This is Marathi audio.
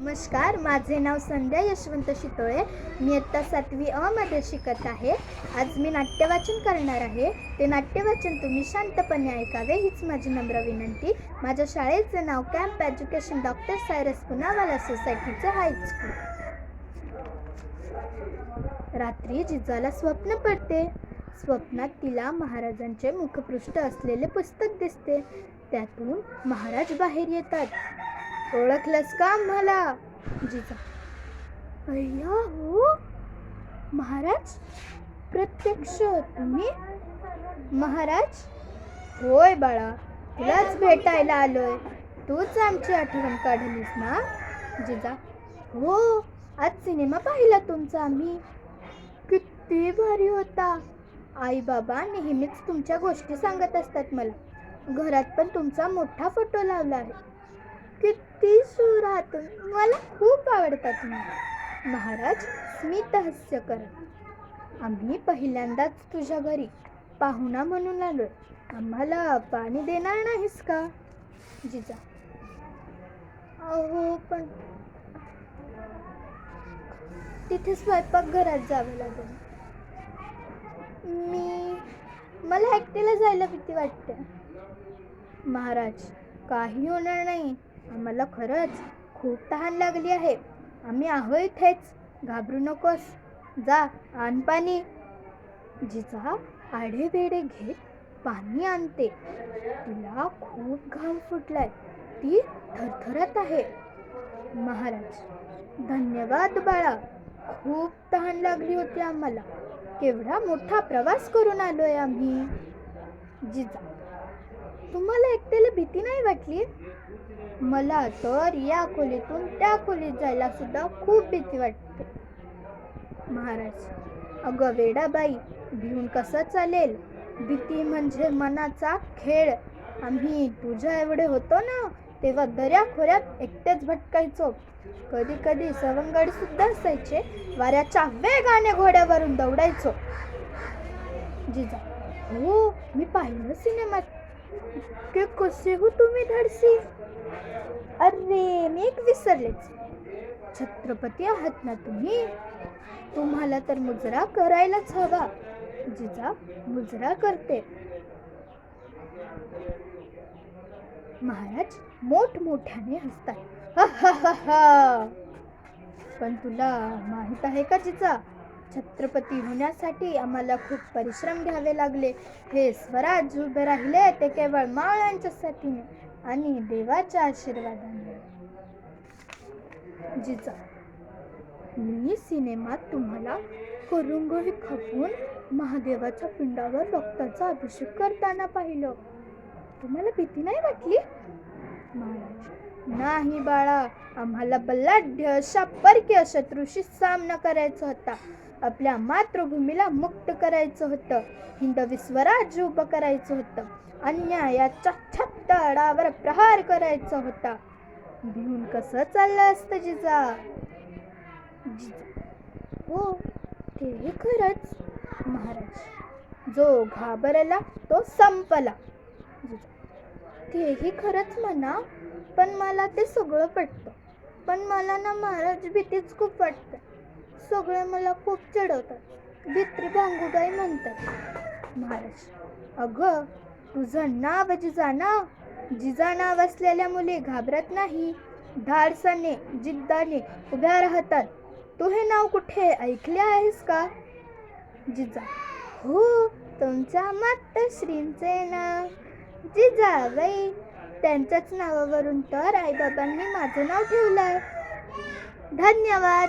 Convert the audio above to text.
नमस्कार माझे नाव संध्या यशवंत शितोळे. मी आत्ता सातवी अमध्ये शिकत आहे. आज मी नाट्यवाचन करणार आहे. ते नाट्यवाचन तुम्ही शांतपणे ऐकावे हीच माझी नम्र विनंती. माझ्या शाळेचं नाव camp education doctor Cyrus Poonawalla सोसायटीचं high school रात्री जिजाला स्वप्न पडते. स्वप्नात तिला महाराजांचे मुखपृष्ठ असलेले पुस्तक दिसते. त्यातून महाराज बाहेर येतात. ओळखलंस का मला? जिजा. अय्या हो. महाराज प्रत्यक्ष तुम्ही? महाराज होय बाळा तुलाच भेटायला आलोय. तूच आमची आठवण काढलीस ना? जिजा. हो आज सिनेमा पाहिला तुमचा आम्ही. किती भारी होता. आई बाबा नेहमीच तुमच्या गोष्टी सांगत असतात मला. घरात पण तुमचा मोठा फोटो लावला आहे. किती सूर मला खूप आवडतात तुम्ही. महाराज स्मित हास्य करत आम्ही पहिल्यांदाच तुझ्या घरी पाहुणा म्हणून आलो आम्हाला पाणी देणार नाहीस का? जिजा. अहो पण तिथे स्वयंपाकघरात जावं लागेल. मी मला एकटीला जायला भीती वाटते. महाराज काही होणार नाही. आम्हाला खरंच खूप तहान लागली आहे. आम्ही आहो इथेच. घाबरू नकोस. जा आण पाणी. जिजा आढे घेत पाणी आणते. तिला खूप घाम फुटलाय. ती थरथरत आहे. महाराज धन्यवाद बाळा. खूप तहान लागली होती आम्हाला. केवढा मोठा प्रवास करून आलोय आम्ही. जिजा तुम्हाला एकट्याला भीती नाही वाटली? मला तर या खोलीतून त्या खोलीत जायला सुद्धा खूप भीती वाटते. महाराज अगं वेडाबाई भिवून कसं चालेल? भीती म्हणजे मनाचा खेळ. आम्ही तुझ्या एवढे होतो ना तेव्हा दर्या खोऱ्यात एकटेच भटकायचो. कधी कधी सवंगडी सुद्धा असायचे वाऱ्याच्या वेगाने घोड्यावरून दौडायचो. जिजा हो मी पाहिलं सिनेमात. के कसे हो तुम्ही धडसी अरे मी एक विसरलेच छत्रपती आहात ना तुम्ही। तुम्हाला तर मुजरा करायलाच हवा जिजा मुजरा करते। महाराज मोठमोठ्याने हसतात। हा हा हा हा। पण तुला माहीत आहे का जिजा? छत्रपती होण्यासाठी आम्हाला खूप परिश्रम घ्यावे लागले. हे स्वराज उभे राहिले ते केवळ माळांच्या साथीने आणि देवाच्या आशीर्वादाने. जिजा मी सिनेमात तुम्हाला करुंगळी खपून महादेवाच्या पिंडावर रक्ताचा अभिषेक करताना पाहिलं. तुम्हाला भीती नाही वाटली? महाराज नाही बाळा आम्हाला बलाढ्य अशा परकीय शत्रूशी सामना करायचा होता. आपल्या मातृभूमीला मुक्त करायचं होतं. हिंदवी स्वराज्य उभं करायचं होतं. अन्यायाच्या छत्तडावर प्रहार करायचा होता. भिवून कसं चाललं असतं जिजा? जिजा. हो ते खरंच. महाराज जो घाबरला तो संपला. तेही खरंच म्हणा पण मला ते सगळं पटतं. पण मला ना महाराज भीतीच खूप वाटतं. सगळे मला खूप चढवतात भित्री भांगूबाई म्हणतात महाराज अगं तुझं नाव जिजा ना जिजा नाव असलेल्या मुली घाबरत नाही. धाडसाने जिद्दाने उभ्या राहतात. तू हे नाव कुठे ऐकले आहेस का? जिजा. हो तुमच्या मातोश्रींचे नाव. जिजाबाई त्यांच्याच नावावरून तर आईबाबांनी माझं नाव ठेवलं आहे धन्यवाद.